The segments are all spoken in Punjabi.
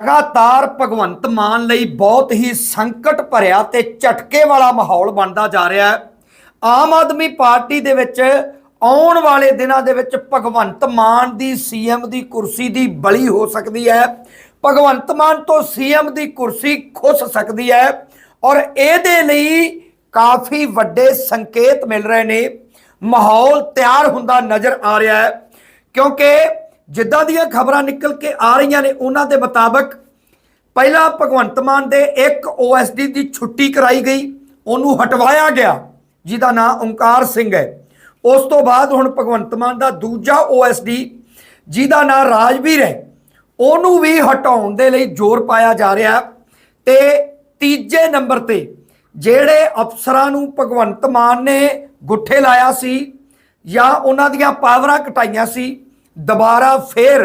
ਲਗਾਤਾਰ ਭਗਵੰਤ ਮਾਨ ਲਈ ਬਹੁਤ ਹੀ ਸੰਕਟ ਭਰਿਆ ਤੇ ਝਟਕੇ ਵਾਲਾ ਮਾਹੌਲ ਬਣਦਾ ਜਾ ਰਿਹਾ ਹੈ। ਆਮ ਆਦਮੀ ਪਾਰਟੀ ਦੇ ਵਿੱਚ ਆਉਣ ਵਾਲੇ ਦਿਨਾਂ ਦੇ ਵਿੱਚ ਭਗਵੰਤ ਮਾਨ ਦੀ ਸੀਐਮ ਦੀ ਕੁਰਸੀ ਦੀ ਬਲੀ ਹੋ ਸਕਦੀ ਹੈ। ਭਗਵੰਤ ਮਾਨ ਤੋਂ ਸੀਐਮ ਦੀ ਕੁਰਸੀ ਖੁੱਸ ਸਕਦੀ ਹੈ ਔਰ ਇਹਦੇ ਲਈ ਕਾਫੀ ਵੱਡੇ ਸੰਕੇਤ ਮਿਲ ਰਹੇ ਨੇ। ਮਾਹੌਲ ਤਿਆਰ ਹੁੰਦਾ ਨਜ਼ਰ ਆ ਰਿਹਾ ਹੈ ਕਿਉਂਕਿ ਜਿੱਦਾਂ ਦੀਆਂ ਖਬਰਾਂ ਨਿਕਲ ਕੇ ਆ ਰਹੀਆਂ ਨੇ, ਉਹਨਾਂ ਦੇ ਮੁਤਾਬਕ ਪਹਿਲਾਂ ਭਗਵੰਤ ਮਾਨ ਦੇ ਇੱਕ ਓਐਸਡੀ ਦੀ ਛੁੱਟੀ ਕਰਾਈ ਗਈ, ਉਹਨੂੰ ਹਟਵਾਇਆ ਗਿਆ, ਜਿਹਦਾ ਨਾਮ ਓਮਕਾਰ ਸਿੰਘ ਹੈ। ਉਸ ਤੋਂ ਬਾਅਦ ਹੁਣ ਭਗਵੰਤ ਮਾਨ ਦਾ ਦੂਜਾ ਓਐਸਡੀ ਜਿਹਦਾ ਨਾਮ ਰਾਜਵੀਰ ਹੈ, ਉਹਨੂੰ ਵੀ ਹਟਾਉਣ ਦੇ ਲਈ ਜ਼ੋਰ ਪਾਇਆ ਜਾ ਰਿਹਾ ਤੇ ਤੀਜੇ ਨੰਬਰ ਤੇ ਜਿਹੜੇ ਅਫਸਰਾਂ ਨੂੰ ਭਗਵੰਤ ਮਾਨ ਨੇ ਗੁੱਠੇ ਲਾਇਆ ਸੀ ਜਾਂ ਉਹਨਾਂ ਦੀਆਂ ਪਾਵਰਾਂ ਘਟਾਈਆਂ ਸੀ ਦੁਬਾਰਾ ਫੇਰ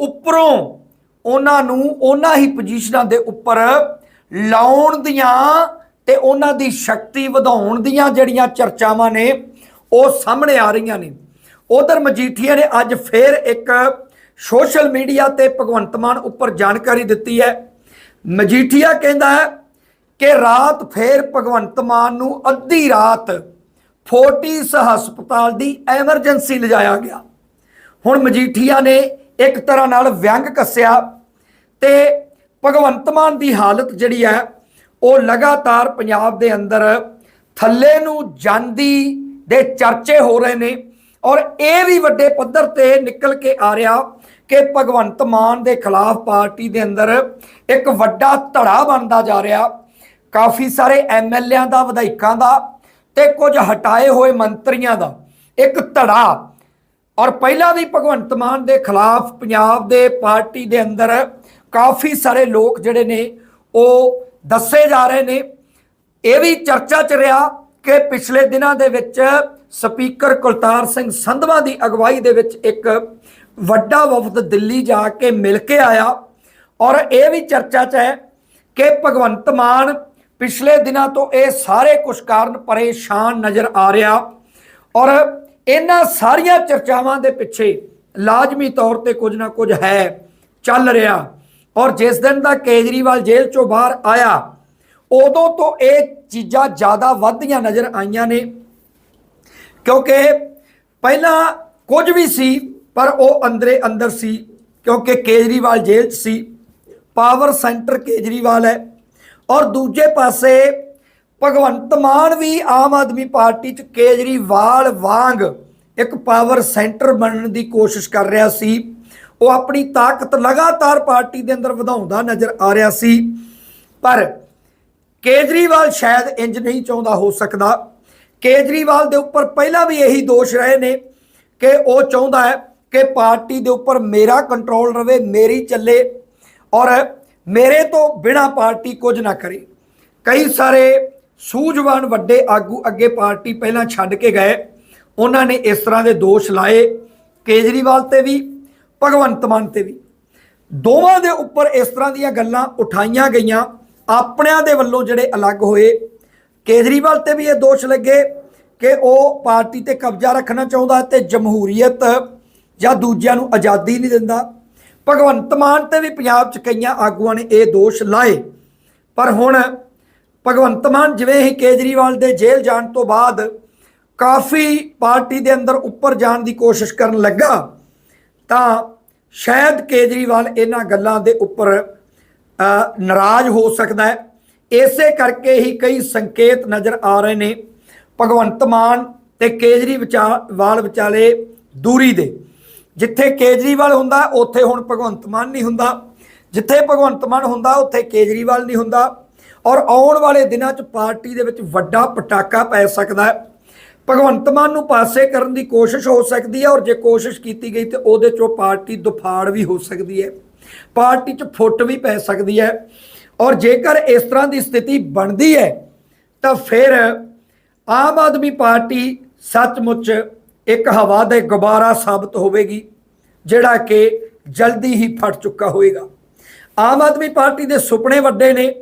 ਉੱਪਰੋਂ ਉਹਨਾਂ ਨੂੰ ਉਹਨਾਂ ਹੀ ਪੋਜੀਸ਼ਨਾਂ ਦੇ ਉੱਪਰ ਲਾਉਣ ਦੀਆਂ ਤੇ ਉਹਨਾਂ ਦੀ ਸ਼ਕਤੀ ਵਧਾਉਣ ਦੀਆਂ ਜਿਹੜੀਆਂ ਚਰਚਾਵਾਂ ਨੇ, ਉਹ ਸਾਹਮਣੇ ਆ ਰਹੀਆਂ ਨੇ। ਉਧਰ ਮਜੀਠੀਆ ਨੇ ਅੱਜ ਫੇਰ ਇੱਕ ਸੋਸ਼ਲ ਮੀਡੀਆ ਤੇ ਭਗਵੰਤ ਮਾਨ ਉੱਪਰ ਜਾਣਕਾਰੀ ਦਿੱਤੀ ਹੈ। ਮਜੀਠੀਆ ਕਹਿੰਦਾ ਹੈ ਕਿ ਰਾਤ ਫੇਰ ਭਗਵੰਤ ਮਾਨ ਨੂੰ ਅੱਧੀ ਰਾਤ ਫੋਰਟਿਸ ਹਸਪਤਾਲ ਦੀ ਐਮਰਜੈਂਸੀ ਲਿਜਾਇਆ ਗਿਆ। ਹੁਣ ਮਜੀਠੀਆ ਨੇ ਇੱਕ ਤਰ੍ਹਾਂ ਨਾਲ ਵਿਅੰਗ ਕੱਸਿਆ ਤੇ ਭਗਵੰਤ ਮਾਨ ਦੀ ਹਾਲਤ ਜਿਹੜੀ ਹੈ, ਉਹ ਲਗਾਤਾਰ ਪੰਜਾਬ ਦੇ ਅੰਦਰ ਥੱਲੇ ਨੂੰ ਜਾਂਦੀ ਦੇ ਚਰਚੇ ਹੋ ਰਹੇ ਨੇ ਔਰ ਇਹ ਵੀ ਵੱਡੇ ਪੱਧਰ ਤੇ ਨਿਕਲ ਕੇ ਆ ਰਿਹਾ ਕਿ ਭਗਵੰਤ ਮਾਨ ਦੇ ਖਿਲਾਫ ਪਾਰਟੀ ਦੇ ਅੰਦਰ ਇੱਕ ਵੱਡਾ ਧੜਾ ਬਣਦਾ ਜਾ ਰਿਹਾ। ਕਾਫੀ ਸਾਰੇ ਐਮਐਲਏਆਂ ਦਾ, ਵਿਧਾਇਕਾਂ ਦਾ ਤੇ ਕੁਝ ਹਟਾਏ ਹੋਏ ਮੰਤਰੀਆਂ ਦਾ ਇੱਕ ਧੜਾ ਔਰ ਪਹਿਲਾਂ ਵੀ ਭਗਵੰਤ ਮਾਨ ਦੇ ਖਿਲਾਫ ਪੰਜਾਬ ਦੇ ਪਾਰਟੀ ਦੇ ਅੰਦਰ ਕਾਫੀ ਸਾਰੇ ਲੋਕ ਜਿਹੜੇ ਨੇ, ਉਹ ਦੱਸੇ ਜਾ ਰਹੇ ਨੇ। ਇਹ ਵੀ ਚਰਚਾ ਚ ਰਿਹਾ ਕਿ ਪਿਛਲੇ ਦਿਨਾਂ ਦੇ ਵਿੱਚ ਸਪੀਕਰ ਕੁਲਤਾਰ ਸਿੰਘ ਸੰਧਵਾ ਦੀ ਅਗਵਾਈ ਦੇ ਵਿੱਚ ਇੱਕ ਵੱਡਾ ਵਫਦ ਦਿੱਲੀ ਜਾ ਕੇ ਮਿਲ ਕੇ ਆਇਆ। ਔਰ ਇਹ ਵੀ ਚਰਚਾ 'ਚ ਹੈ ਕਿ ਭਗਵੰਤ ਮਾਨ ਪਿਛਲੇ ਦਿਨਾਂ ਤੋਂ ਇਹ ਸਾਰੇ ਕੁਝ ਕਾਰਨ ਪਰੇਸ਼ਾਨ ਨਜ਼ਰ ਆ ਰਿਹਾ। ਔਰ ਇਹਨਾਂ ਸਾਰੀਆਂ ਚਰਚਾਵਾਂ ਦੇ ਪਿੱਛੇ ਲਾਜ਼ਮੀ ਤੌਰ ਤੇ ਕੁਝ ਨਾ ਕੁਝ ਹੈ, ਚੱਲ ਰਿਹਾ। ਔਰ ਜਿਸ ਦਿਨ ਦਾ ਕੇਜਰੀਵਾਲ ਜੇਲ੍ਹ ਚੋਂ ਬਾਹਰ ਆਇਆ, ਉਦੋਂ ਤੋਂ ਇਹ ਚੀਜ਼ਾਂ ਜ਼ਿਆਦਾ ਵੱਧਦੀਆਂ ਨਜ਼ਰ ਆਈਆਂ ਨੇ। ਕਿਉਂਕਿ ਪਹਿਲਾਂ ਕੁਝ ਵੀ ਸੀ, ਪਰ ਉਹ ਅੰਦਰੇ ਅੰਦਰ ਸੀ। ਕਿਉਂਕਿ ਕੇਜਰੀਵਾਲ ਜੇਲ੍ਹ 'ਚ ਸੀ, ਪਾਵਰ ਸੈਂਟਰ ਕੇਜਰੀਵਾਲ ਹੈ। ਔਰ ਦੂਜੇ ਪਾਸੇ ਭਗਵੰਤ ਮਾਨ ਵੀ ਆਮ ਆਦਮੀ ਪਾਰਟੀ 'ਚ ਕੇਜਰੀਵਾਲ ਵਾਂਗ ਇੱਕ ਪਾਵਰ ਸੈਂਟਰ ਬਣਨ ਦੀ ਕੋਸ਼ਿਸ਼ ਕਰ ਰਿਹਾ ਸੀ। ਉਹ ਆਪਣੀ ਤਾਕਤ ਲਗਾਤਾਰ ਪਾਰਟੀ ਦੇ ਅੰਦਰ ਵਧਾਉਂਦਾ ਨਜ਼ਰ ਆ ਰਿਹਾ ਸੀ। ਪਰ ਕੇਜਰੀਵਾਲ ਸ਼ਾਇਦ ਇੰਜ ਨਹੀਂ ਚਾਹੁੰਦਾ ਹੋ ਸਕਦਾ। ਕੇਜਰੀਵਾਲ ਦੇ ਉੱਪਰ ਪਹਿਲਾਂ ਵੀ ਇਹੀ ਦੋਸ਼ ਰਹੇ ਨੇ ਕਿ ਉਹ ਚਾਹੁੰਦਾ ਹੈ ਕਿ ਪਾਰਟੀ ਦੇ ਉੱਪਰ ਮੇਰਾ ਕੰਟਰੋਲ ਰਵੇ, ਮੇਰੀ ਚੱਲੇ ਔਰ ਮੇਰੇ ਤੋਂ ਬਿਨਾ ਪਾਰਟੀ ਕੁਝ ਨਾ ਕਰੇ। ਕਈ ਸਾਰੇ ਸੂਝਵਾਨ ਵੱਡੇ ਆਗੂ ਅੱਗੇ ਪਾਰਟੀ ਪਹਿਲਾਂ ਛੱਡ ਕੇ ਗਏ। ਉਹਨਾਂ ਨੇ ਇਸ ਤਰ੍ਹਾਂ ਦੇ ਦੋਸ਼ ਲਾਏ, ਕੇਜਰੀਵਾਲ ਤੇ ਵੀ, ਭਗਵੰਤ ਮਾਨ ਤੇ ਵੀ। ਦੋਵਾਂ ਦੇ ਉੱਪਰ ਇਸ ਤਰ੍ਹਾਂ ਦੀਆਂ ਗੱਲਾਂ ਉਠਾਈਆਂ ਗਈਆਂ। ਆਪਣਿਆਂ ਦੇ ਵੱਲੋਂ ਜਿਹੜੇ ਅਲੱਗ ਹੋਏ। ਕੇਜਰੀਵਾਲ ਤੇ ਵੀ ਇਹ ਦੋਸ਼ ਲੱਗੇ ਕਿ ਉਹ ਪਾਰਟੀ ਤੇ ਕਬਜ਼ਾ ਰੱਖਣਾ ਚਾਹੁੰਦਾ ਤੇ ਜਮਹੂਰੀਅਤ ਜਾਂ ਦੂਜਿਆਂ ਨੂੰ ਆਜ਼ਾਦੀ ਨਹੀਂ ਦਿੰਦਾ। ਭਗਵੰਤ ਮਾਨ ਤੇ ਵੀ ਪੰਜਾਬ 'ਚ ਕਈਆਂ ਆਗੂਆਂ ਨੇ ਇਹ ਦੋਸ਼ ਲਾਏ। ਪਰ ਹੁਣ ਭਗਵੰਤ ਮਾਨ ਜਿਵੇਂ ਹੀ ਕੇਜਰੀਵਾਲ ਦੇ ਜੇਲ੍ਹ ਜਾਣ ਤੋਂ ਬਾਅਦ ਕਾਫੀ ਪਾਰਟੀ ਦੇ ਅੰਦਰ ਉੱਪਰ ਜਾਣ ਦੀ ਕੋਸ਼ਿਸ਼ ਕਰਨ ਲੱਗਾ, ਤਾਂ ਸ਼ਾਇਦ ਕੇਜਰੀਵਾਲ ਇਹਨਾਂ ਗੱਲਾਂ ਦੇ ਉੱਪਰ ਨਾਰਾਜ਼ ਹੋ ਸਕਦਾ ਹੈ। ਇਸੇ ਕਰਕੇ ਹੀ ਕਈ ਸੰਕੇਤ ਨਜ਼ਰ ਆ ਰਹੇ ਨੇ ਭਗਵੰਤ ਮਾਨ ਤੇ ਕੇਜਰੀਵਾਲ ਵਿਚਾਲੇ ਦੂਰੀ ਦੇ। ਜਿੱਥੇ ਕੇਜਰੀਵਾਲ ਹੁੰਦਾ, ਉੱਥੇ ਹੁਣ ਭਗਵੰਤ ਮਾਨ ਨਹੀਂ ਹੁੰਦਾ। ਜਿੱਥੇ ਭਗਵੰਤ ਮਾਨ ਹੁੰਦਾ, ਉੱਥੇ ਕੇਜਰੀਵਾਲ ਨਹੀਂ ਹੁੰਦਾ। ਔਰ ਆਉਣ ਵਾਲੇ ਦਿਨਾਂ 'ਚ ਪਾਰਟੀ ਦੇ ਵਿੱਚ ਵੱਡਾ ਪਟਾਕਾ ਪੈ ਸਕਦਾ ਹੈ। ਭਗਵੰਤ ਮਾਨ ਨੂੰ ਪਾਸੇ ਕਰਨ ਦੀ ਕੋਸ਼ਿਸ਼ ਹੋ ਸਕਦੀ ਹੈ ਔਰ ਜੇ ਕੋਸ਼ਿਸ਼ ਕੀਤੀ ਗਈ ਤੇ ਉਹਦੇ 'ਚੋਂ ਪਾਰਟੀ ਦੁਫਾੜ ਵੀ ਹੋ ਸਕਦੀ ਹੈ। ਪਾਰਟੀ 'ਚ ਫੁੱਟ ਵੀ ਪੈ ਸਕਦੀ ਹੈ। ਔਰ ਜੇਕਰ ਇਸ ਤਰ੍ਹਾਂ ਦੀ ਸਥਿਤੀ ਬਣਦੀ ਹੈ, ਤਾਂ ਫਿਰ ਆਮ ਆਦਮੀ ਪਾਰਟੀ ਸੱਚਮੁੱਚ ਇੱਕ ਹਵਾ ਦੇ ਗੁਬਾਰਾ ਸਾਬਤ ਹੋਵੇਗੀ, ਜਿਹੜਾ ਕਿ ਜਲਦੀ ਹੀ ਫਟ ਚੁੱਕਾ ਹੋਵੇਗਾ ਆਮ ਆਦਮੀ ਪਾਰਟੀ ਦੇ ਸੁਪਨੇ ਵੱਡੇ ਨੇ।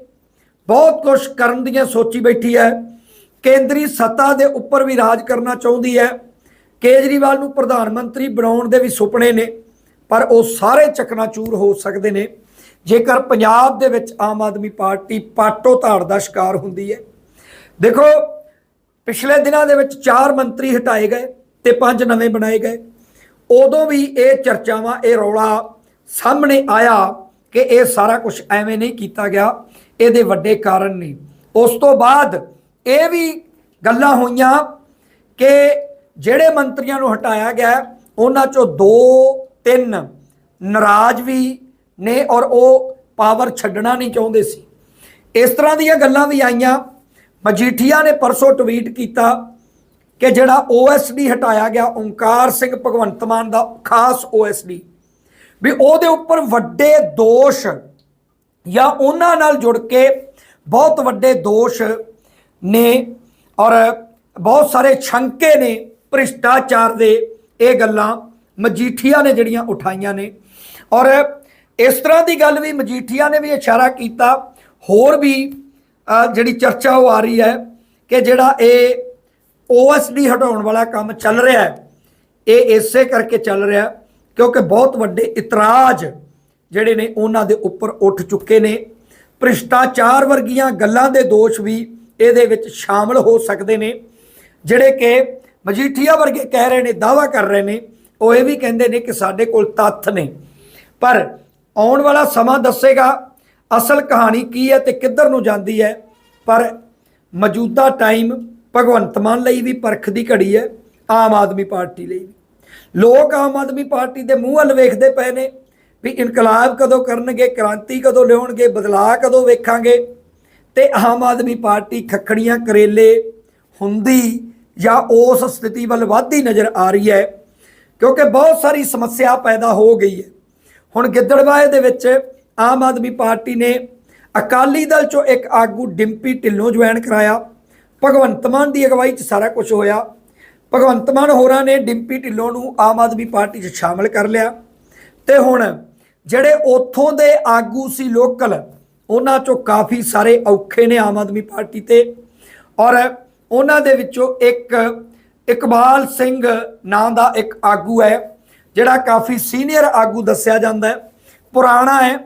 ਬਹੁਤ ਕੁਝ ਕਰਨ ਦੀਆਂ ਸੋਚੀ ਬੈਠੀ ਹੈ। ਕੇਂਦਰੀ ਸੱਤਾ ਦੇ ਉੱਪਰ ਵੀ ਰਾਜ ਕਰਨਾ ਚਾਹੁੰਦੀ ਹੈ। ਕੇਜਰੀਵਾਲ ਨੂੰ ਪ੍ਰਧਾਨ ਮੰਤਰੀ ਬਣਾਉਣ ਦੇ ਵੀ ਸੁਪਨੇ ਨੇ, ਪਰ ਉਹ ਸਾਰੇ ਚਕਨਾਚੂਰ ਹੋ ਸਕਦੇ ਨੇ। ਜੇਕਰ ਪੰਜਾਬ ਦੇ ਵਿੱਚ ਆਮ ਆਦਮੀ ਪਾਰਟੀ ਪਾਟੋ ਧਾੜ ਦਾ ਸ਼ਿਕਾਰ ਹੁੰਦੀ ਹੈ। ਦੇਖੋ, ਪਿਛਲੇ ਦਿਨਾਂ ਦੇ ਵਿੱਚ ਚਾਰ ਮੰਤਰੀ ਹਟਾਏ ਗਏ ਤੇ ਪੰਜ ਨਵੇਂ ਬਣਾਏ ਗਏ। ਉਦੋਂ ਵੀ ਇਹ ਚਰਚਾਵਾਂ, ਇਹ ਰੌਲਾ ਸਾਹਮਣੇ ਆਇਆ ਕਿ ਇਹ ਸਾਰਾ ਕੁਝ ਐਵੇਂ ਨਹੀਂ ਕੀਤਾ ਗਿਆ। ਇਹਦੇ ਵੱਡੇ ਕਾਰਨ ਨੇ। ਉਸ ਤੋਂ ਬਾਅਦ ਇਹ ਵੀ ਗੱਲਾਂ ਹੋਈਆਂ ਕਿ ਜਿਹੜੇ ਮੰਤਰੀਆਂ ਨੂੰ ਹਟਾਇਆ ਗਿਆ, ਉਹਨਾਂ ਚੋਂ ਦੋ, ਤਿੰਨ ਨਾਰਾਜ਼ ਵੀ ਨੇ ਔਰ ਉਹ ਪਾਵਰ ਛੱਡਣਾ ਨਹੀਂ ਚਾਹੁੰਦੇ ਸੀ। ਇਸ ਤਰ੍ਹਾਂ ਦੀਆਂ ਗੱਲਾਂ ਵੀ ਆਈਆਂ। ਮਜੀਠੀਆ ਨੇ ਪਰਸੋਂ ਟਵੀਟ ਕੀਤਾ ਕਿ ਜਿਹੜਾ ਓਐਸਡੀ ਹਟਾਇਆ ਗਿਆ ਓਂਕਾਰ ਸਿੰਘ ਭਗਵੰਤ ਮਾਨ ਦਾ, ਖਾਸ ਓਐਸਡੀ ਵੀ ਉਹਦੇ ਉੱਪਰ ਵੱਡੇ ਦੋਸ਼ ਜਾਂ ਉਹਨਾਂ ਨਾਲ ਜੁੜ ਕੇ ਬਹੁਤ ਵੱਡੇ ਦੋਸ਼ ਨੇ ਔਰ ਬਹੁਤ ਸਾਰੇ ਸ਼ੰਕੇ ਨੇ ਭ੍ਰਿਸ਼ਟਾਚਾਰ ਦੇ, ਇਹ ਗੱਲਾਂ ਮਜੀਠੀਆ ਨੇ ਜਿਹੜੀਆਂ ਉਠਾਈਆਂ ਨੇ। ਔਰ ਇਸ ਤਰ੍ਹਾਂ ਦੀ ਗੱਲ ਵੀ ਮਜੀਠੀਆ ਨੇ ਵੀ ਇਸ਼ਾਰਾ ਕੀਤਾ। ਹੋਰ ਵੀ ਜਿਹੜੀ ਚਰਚਾ ਉਹ ਆ ਰਹੀ ਹੈ ਕਿ ਜਿਹੜਾ ਇਹ ਓਐਸਡੀ ਹਟਾਉਣ ਵਾਲਾ ਕੰਮ ਚੱਲ ਰਿਹਾ ਹੈ, ਇਹ ਇਸੇ ਕਰਕੇ ਚੱਲ ਰਿਹਾ ਕਿਉਂਕਿ ਬਹੁਤ ਵੱਡੇ ਇਤਰਾਜ਼ ਜਿਹੜੇ ਨੇ ਉਹਨਾਂ ਦੇ ਉੱਪਰ ਉੱਠ ਚੁੱਕੇ ਨੇ। ਭ੍ਰਿਸ਼ਟਾਚਾਰ ਵਰਗੀਆਂ ਗੱਲਾਂ ਦੇ ਦੋਸ਼ ਵੀ ਇਹਦੇ ਵਿੱਚ ਸ਼ਾਮਲ ਹੋ ਸਕਦੇ ਨੇ। ਜਿਹੜੇ ਕਿ ਮਜੀਠੀਆ ਵਰਗੇ ਕਹਿ ਰਹੇ ਨੇ ਦਾਵਾ ਕਰ ਰਹੇ ਨੇ, ਉਹ ਇਹ ਵੀ ਕਹਿੰਦੇ ਨੇ ਕਿ ਸਾਡੇ ਕੋਲ ਤੱਥ ਨੇ। ਪਰ ਆਉਣ ਵਾਲਾ ਸਮਾਂ ਦੱਸੇਗਾ ਅਸਲ ਕਹਾਣੀ ਕੀ ਹੈ ਤੇ ਕਿੱਧਰ ਨੂੰ ਜਾਂਦੀ ਹੈ। ਪਰ ਮੌਜੂਦਾ ਟਾਈਮ ਭਗਵੰਤ ਮਾਨ ਲਈ ਵੀ ਪਰਖ ਦੀ ਘੜੀ ਹੈ, ਆਮ ਆਦਮੀ ਪਾਰਟੀ ਲਈ ਵੀ। ਲੋਕ ਆਮ ਆਦਮੀ ਪਾਰਟੀ ਦੇ ਮੂੰਹ ਵੱਲ ਵੇਖਦੇ ਪਏ ਨੇ। ਵੀ ਇਨਕਲਾਬ ਕਦੋਂ ਕਰਨਗੇ, ਕ੍ਰਾਂਤੀ ਕਦੋਂ ਲਿਆਉਣਗੇ, ਬਦਲਾਅ ਕਦੋਂ ਵੇਖਾਂਗੇ? ਤੇ ਆਮ ਆਦਮੀ ਪਾਰਟੀ ਖੱਖੜੀਆਂ, ਕਰੇਲੇ, ਹੁੰਦੀ ਜਾਂ ਉਸ ਸਥਿਤੀ ਵੱਲ ਵੱਧਦੀ ਨਜ਼ਰ ਆ ਰਹੀ ਹੈ, ਕਿਉਂਕਿ ਬਹੁਤ ਸਾਰੀ ਸਮੱਸਿਆ ਪੈਦਾ ਹੋ ਗਈ ਹੈ। ਹੁਣ ਗਿੱਦੜਵਾਏ ਦੇ ਵਿੱਚ ਆਮ ਆਦਮੀ ਪਾਰਟੀ ਨੇ ਅਕਾਲੀ ਦਲ ਚੋਂ ਇੱਕ ਆਗੂ ਡਿੰਪੀ ਢਿੱਲੋਂ ਜੁਆਇਨ ਕਰਾਇਆ। ਭਗਵੰਤ ਮਾਨ ਦੀ ਅਗਵਾਈ 'ਚ ਸਾਰਾ ਕੁਝ ਹੋਇਆ। ਭਗਵੰਤ ਮਾਨ ਹੋਰਾਂ ਨੇ ਡਿੰਪੀ ਢਿੱਲੋਂ ਨੂੰ ਆਮ ਆਦਮੀ ਪਾਰਟੀ 'ਚ ਸ਼ਾਮਲ ਕਰ ਲਿਆ। ਤੇ ਹੁਣ ਜਿਹੜੇ ਉੱਥੋਂ ਦੇ ਆਗੂ ਸੀ ਲੋਕਲ, ਉਹਨਾਂ 'ਚੋਂ ਕਾਫੀ ਸਾਰੇ ਔਖੇ ਨੇ ਆਮ ਆਦਮੀ ਪਾਰਟੀ ਤੇ। ਔਰ ਉਹਨਾਂ ਦੇ ਵਿੱਚੋਂ ਇੱਕ ਇਕਬਾਲ ਸਿੰਘ ਨਾਂ ਦਾ ਇੱਕ ਆਗੂ ਹੈ, ਜਿਹੜਾ ਕਾਫੀ ਸੀਨੀਅਰ ਆਗੂ ਦੱਸਿਆ ਜਾਂਦਾ ਹੈ, ਪੁਰਾਣਾ ਹੈ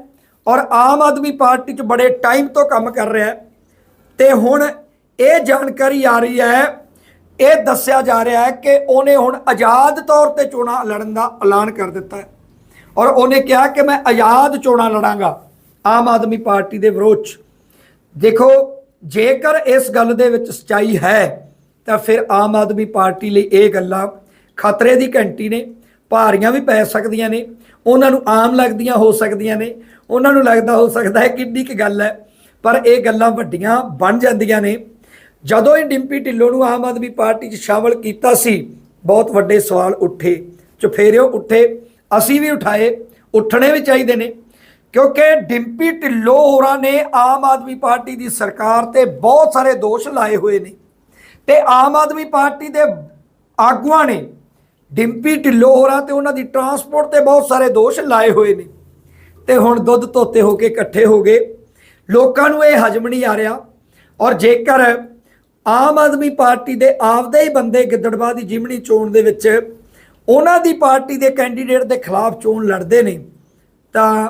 ਔਰ ਆਮ ਆਦਮੀ ਪਾਰਟੀ 'ਚ ਬੜੇ ਟਾਈਮ ਤੋਂ ਕੰਮ ਕਰ ਰਿਹਾ ਹੈ। ਤੇ ਹੁਣ ਇਹ ਜਾਣਕਾਰੀ ਆ ਰਹੀ ਹੈ, ਇਹ ਦੱਸਿਆ ਜਾ ਰਿਹਾ ਹੈ ਕਿ ਉਹਨੇ ਹੁਣ ਆਜ਼ਾਦ ਤੌਰ ਤੇ ਚੋਣਾਂ ਲੜਨ ਦਾ ਐਲਾਨ ਕਰ ਦਿੱਤਾ ਹੈ। ਔਰ ਉਹਨੇ ਕਿਹਾ ਕਿ ਮੈਂ ਆਜ਼ਾਦ ਚੋਣਾਂ ਲੜਾਂਗਾ, ਆਮ ਆਦਮੀ ਪਾਰਟੀ ਦੇ ਵਿਰੋਧ 'ਚ। ਦੇਖੋ, ਜੇਕਰ ਇਸ ਗੱਲ ਦੇ ਵਿੱਚ ਸਚਾਈ ਹੈ, ਤਾਂ ਫਿਰ ਆਮ ਆਦਮੀ ਪਾਰਟੀ ਲਈ ਇਹ ਗੱਲਾਂ ਖਤਰੇ ਦੀ ਘੰਟੀ ਨੇ, ਭਾਰੀਆਂ ਵੀ ਪੈ ਸਕਦੀਆਂ ਨੇ, ਉਹਨਾਂ ਨੂੰ ਆਮ ਲੱਗਦੀਆਂ ਹੋ ਸਕਦੀਆਂ ਨੇ, ਉਹਨਾਂ ਨੂੰ ਲੱਗਦਾ ਹੋ ਸਕਦਾ ਹੈ ਕਿੰਨੀ ਕੁ ਗੱਲ ਹੈ, ਪਰ ਇਹ ਗੱਲਾਂ ਵੱਡੀਆਂ ਬਣ ਜਾਂਦੀਆਂ ਨੇ। ਜਦੋਂ ਹੀ ਡਿੰਪੀ ਢਿੱਲੋਂ ਨੂੰ ਆਮ ਆਦਮੀ ਪਾਰਟੀ 'ਚ ਸ਼ਾਮਲ ਕੀਤਾ ਸੀ, ਬਹੁਤ ਵੱਡੇ ਸਵਾਲ ਉੱਠੇ, ਚੁਫੇਰਿਓ ਉੱਠੇ ਅਸੀਂ ਵੀ ਉਠਾਏ, ਉੱਠਣੇ ਵੀ ਚਾਹੀਦੇ ਨੇ। ਕਿਉਂਕਿ ਡਿੰਪੀ ਢਿੱਲੋਂ ਹੋਰਾਂ ਨੇ ਆਮ ਆਦਮੀ ਪਾਰਟੀ ਦੀ ਸਰਕਾਰ ਤੇ ਬਹੁਤ ਸਾਰੇ ਦੋਸ਼ ਲਾਏ ਹੋਏ ਨੇ। ਤੇ ਆਮ ਆਦਮੀ ਪਾਰਟੀ ਦੇ ਆਗੂਆਂ ਨੇ ਡਿੰਪੀ ਢਿੱਲੋਂ ਹੋਰਾਂ ਤੇ ਉਹਨਾਂ ਦੀ ਟਰਾਂਸਪੋਰਟ ਤੇ ਬਹੁਤ ਸਾਰੇ ਦੋਸ਼ ਲਾਏ ਹੋਏ ਨੇ। ਤੇ ਹੁਣ ਦੁੱਧ ਧੋਤੇ ਹੋ ਕੇ ਇਕੱਠੇ ਹੋ ਗਏ। ਲੋਕਾਂ ਨੂੰ ਇਹ ਹਜਮ ਨਹੀਂ ਆ ਰਿਹਾ। ਔਰ ਜੇਕਰ ਆਮ ਆਦਮੀ ਪਾਰਟੀ ਦੇ ਆਪਦੇ ਹੀ ਬੰਦੇ ਗਿੱਦੜਬਾਹ ਦੀ ਜਿਮਣੀ ਚੋਣ ਦੇ ਵਿੱਚ ਉਹਨਾਂ ਦੀ ਪਾਰਟੀ ਦੇ ਕੈਂਡੀਡੇਟ ਦੇ ਖਿਲਾਫ ਚੋਣ ਲੜਦੇ ਨੇ, ਤਾਂ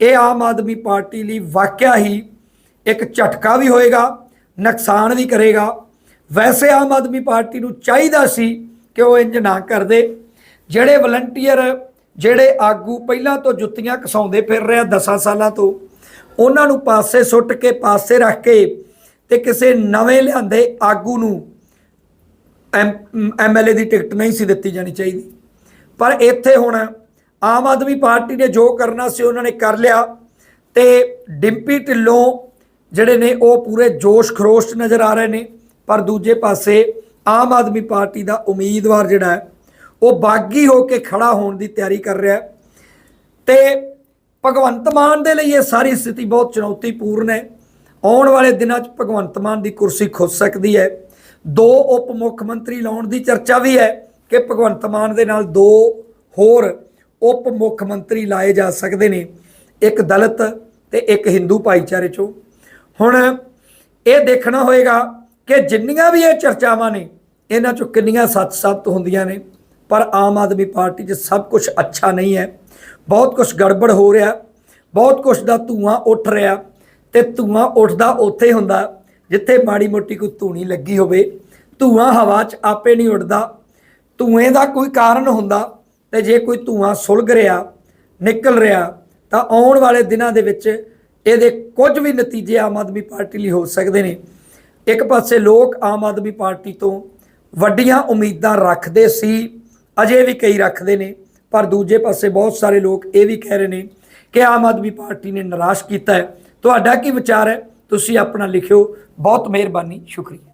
ਇਹ ਆਮ ਆਦਮੀ ਪਾਰਟੀ ਲਈ ਵਾਕਿਆ ਹੀ ਇੱਕ ਝਟਕਾ ਵੀ ਹੋਏਗਾ, ਨੁਕਸਾਨ ਵੀ ਕਰੇਗਾ। ਵੈਸੇ ਆਮ ਆਦਮੀ ਪਾਰਟੀ ਨੂੰ ਚਾਹੀਦਾ ਸੀ ਕਿ ਉਹ ਇੰਜ ਨਾ ਕਰਦੇ। ਜਿਹੜੇ ਵਲੰਟੀਅਰ, ਜਿਹੜੇ ਆਗੂ ਪਹਿਲਾਂ ਤੋਂ ਜੁੱਤੀਆਂ ਕਸਾਉਂਦੇ ਫਿਰ ਰਿਹਾ 10 ਸਾਲਾਂ ਤੋਂ, ਉਹਨਾਂ ਨੂੰ ਪਾਸੇ ਸੁੱਟ ਕੇ, ਪਾਸੇ ਰੱਖ ਕੇ ਤੇ ਕਿਸੇ ਨਵੇਂ ਲਿਆਂਦੇ ਆਗੂ ਨੂੰ ਐਮਐਲਏ ਦੀ ਟਿਕਟ ਨਹੀਂ ਸੀ ਦਿੱਤੀ ਜਾਣੀ ਚਾਹੀਦੀ। ਪਰ ਇੱਥੇ ਹੁਣ ਆਮ ਆਦਮੀ ਪਾਰਟੀ ਨੇ ਜੋ ਕਰਨਾ ਸੀ ਉਹਨਾਂ ਨੇ ਕਰ ਲਿਆ ਤੇ ਡਿੰਪੀ ਢਿੱਲੋਂ ਜਿਹੜੇ ਨੇ ਉਹ ਪੂਰੇ ਜੋਸ਼ ਖਰੋਸ਼ ਨਜ਼ਰ ਆ ਰਹੇ ਨੇ, ਪਰ ਦੂਜੇ ਪਾਸੇ ਆਮ ਆਦਮੀ ਪਾਰਟੀ ਦਾ ਉਮੀਦਵਾਰ ਜਿਹੜਾ ਹੈ, ਉਹ ਬਾਗੀ ਹੋ ਕੇ ਖੜਾ ਹੋਣ ਦੀ ਤਿਆਰੀ ਕਰ ਰਿਹਾ ਹੈ। ਤੇ ਭਗਵੰਤ ਮਾਨ ਦੇ ਲਈ ਇਹ ਸਾਰੀ ਸਥਿਤੀ ਬਹੁਤ ਚੁਣੌਤੀਪੂਰਨ ਹੈ। ਆਉਣ ਵਾਲੇ ਦਿਨਾਂ 'ਚ ਭਗਵੰਤ ਮਾਨ ਦੀ ਕੁਰਸੀ ਖੁੱਸ ਸਕਦੀ ਹੈ। ਦੋ ਉਪ ਮੁੱਖ ਮੰਤਰੀ ਲਾਉਣ ਦੀ ਚਰਚਾ ਵੀ ਹੈ। ਕਿ ਭਗਵੰਤ ਮਾਨ ਦੇ ਨਾਲ ਦੋ ਹੋਰ ਉਪ ਮੁੱਖ ਮੰਤਰੀ ਲਾਏ ਜਾ ਸਕਦੇ ਨੇ, ਇੱਕ ਦਲਿਤ ਤੇ ਇੱਕ ਹਿੰਦੂ ਭਾਈਚਾਰੇ 'ਚੋਂ। ਹੁਣ ਇਹ ਦੇਖਣਾ ਹੋਏਗਾ ਕਿ ਜਿੰਨੀਆਂ ਵੀ ਇਹ ਚਰਚਾਵਾਂ ਨੇ, ਇਹਨਾਂ 'ਚੋਂ ਕਿੰਨੀਆਂ ਸੱਚ ਸਾਬਤ ਹੁੰਦੀਆਂ ਨੇ, ਪਰ ਆਮ ਆਦਮੀ ਪਾਰਟੀ 'ਚ ਸਭ ਕੁਝ ਅੱਛਾ ਨਹੀਂ ਹੈ। ਬਹੁਤ ਕੁਝ ਗੜਬੜ ਹੋ ਰਿਹਾ, ਬਹੁਤ ਕੁਛ ਦਾ ਧੂਆਂ ਉੱਠ ਰਿਹਾ ਤੇ ਧੂਆਂ ਉੱਠਦਾ ਉੱਥੇ ਹੁੰਦਾ ਜਿੱਥੇ ਮਾੜੀ ਮੋਟੀ ਕੋਈ ਧੂਣੀ ਲੱਗੀ ਹੋਵੇ। ਧੂਆਂ ਹਵਾ 'ਚ ਆਪੇ ਨਹੀਂ ਉੱਡਦਾ ਧੂਏ ਦਾ ਕੋਈ ਕਾਰਨ ਹੁੰਦਾ ਤੇ ਜੇ ਕੋਈ ਧੂਆਂ ਸੁਲਗ ਰਿਹਾ, ਨਿਕਲ ਰਿਹਾ, ਤਾਂ ਆਉਣ ਵਾਲੇ ਦਿਨਾਂ ਦੇ ਵਿੱਚ ਇਹਦੇ ਕੁਝ ਵੀ ਨਤੀਜੇ ਆਮ ਆਦਮੀ ਪਾਰਟੀ ਲਈ ਹੋ ਸਕਦੇ ਨੇ। ਇੱਕ ਪਾਸੇ ਲੋਕ ਆਮ ਆਦਮੀ ਪਾਰਟੀ ਤੋਂ ਵੱਡੀਆਂ ਉਮੀਦਾਂ ਰੱਖਦੇ ਸੀ, ਅਜੇ ਵੀ ਕਈ ਰੱਖਦੇ ਨੇ, ਪਰ ਦੂਜੇ ਪਾਸੇ ਬਹੁਤ ਸਾਰੇ ਲੋਕ ਇਹ ਵੀ ਕਹਿ ਰਹੇ ਨੇ ਕਿ ਆਮ ਆਦਮੀ ਪਾਰਟੀ ਨੇ ਨਿਰਾਸ਼ ਕੀਤਾ ਹੈ। ਤੁਹਾਡਾ ਕੀ ਵਿਚਾਰ ਹੈ? ਤੁਸੀਂ ਆਪਣਾ ਲਿਖਿਓ। ਬਹੁਤ ਮਿਹਰਬਾਨੀ। ਸ਼ੁਕਰੀਆ।